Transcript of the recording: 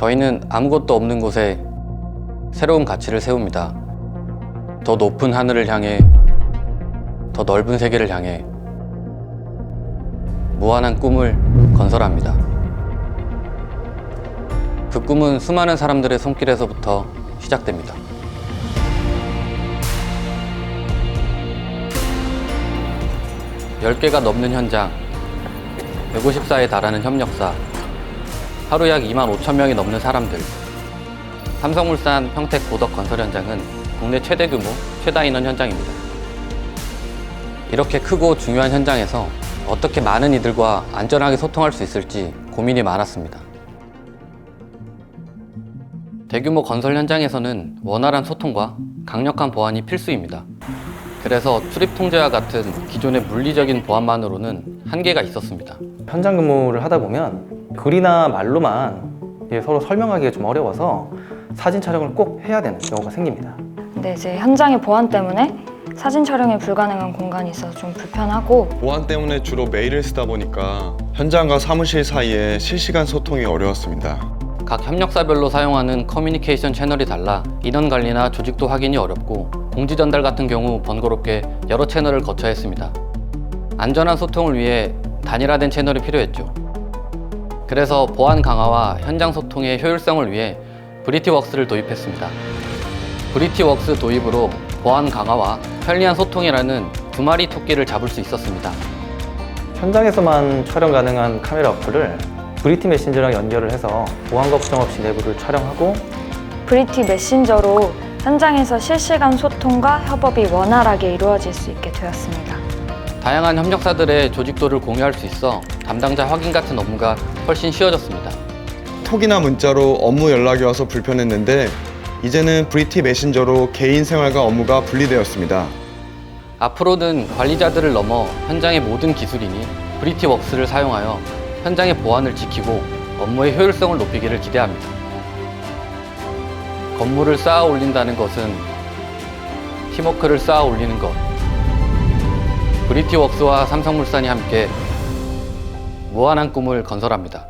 저희는 아무것도 없는 곳에 새로운 가치를 세웁니다. 더 높은 하늘을 향해, 더 넓은 세계를 향해 무한한 꿈을 건설합니다. 그 꿈은 수많은 사람들의 손길에서부터 시작됩니다. 열개가 넘는 현장, 154에 달하는 협력사, 하루 약 2만 5천 명이 넘는 사람들. 삼성물산 평택 고덕 건설 현장은 국내 최대 규모, 최다 인원 현장입니다. 이렇게 크고 중요한 현장에서 어떻게 많은 이들과 안전하게 소통할 수 있을지 고민이 많았습니다. 대규모 건설 현장에서는 원활한 소통과 강력한 보안이 필수입니다. 그래서 출입 통제와 같은 기존의 물리적인 보안만으로는 한계가 있었습니다. 현장 근무를 하다 보면 글이나 말로만 서로 설명하기가 좀 어려워서 사진 촬영을 꼭 해야 되는 경우가 생깁니다. 근데 이제 현장의 보안 때문에 사진 촬영이 불가능한 공간이 있어서 좀 불편하고 보안 때문에 주로 메일을 쓰다 보니까 현장과 사무실 사이에 실시간 소통이 어려웠습니다. 각 협력사별로 사용하는 커뮤니케이션 채널이 달라 인원 관리나 조직도 확인이 어렵고 공지 전달 같은 경우 번거롭게 여러 채널을 거쳐야 했습니다. 안전한 소통을 위해 단일화된 채널이 필요했죠. 그래서 보안 강화와 현장 소통의 효율성을 위해 브리티웍스를 도입했습니다. 브리티웍스 도입으로 보안 강화와 편리한 소통이라는 두 마리 토끼를 잡을 수 있었습니다. 현장에서만 촬영 가능한 카메라 어플을 브리티 메신저랑 연결을 해서 보안 걱정 없이 내부를 촬영하고 브리티 메신저로 현장에서 실시간 소통과 협업이 원활하게 이루어질 수 있게 되었습니다. 다양한 협력사들의 조직도를 공유할 수 있어 담당자 확인 같은 업무가 훨씬 쉬워졌습니다. 톡이나 문자로 업무 연락이 와서 불편했는데 이제는 브리티 메신저로 개인 생활과 업무가 분리되었습니다. 앞으로는 관리자들을 넘어 현장의 모든 기술인이 브리티 웍스를 사용하여 현장의 보안을 지키고 업무의 효율성을 높이기를 기대합니다. 건물을 쌓아 올린다는 것은 팀워크를 쌓아 올리는 것. 브리티웍스와 삼성물산이 함께 무한한 꿈을 건설합니다.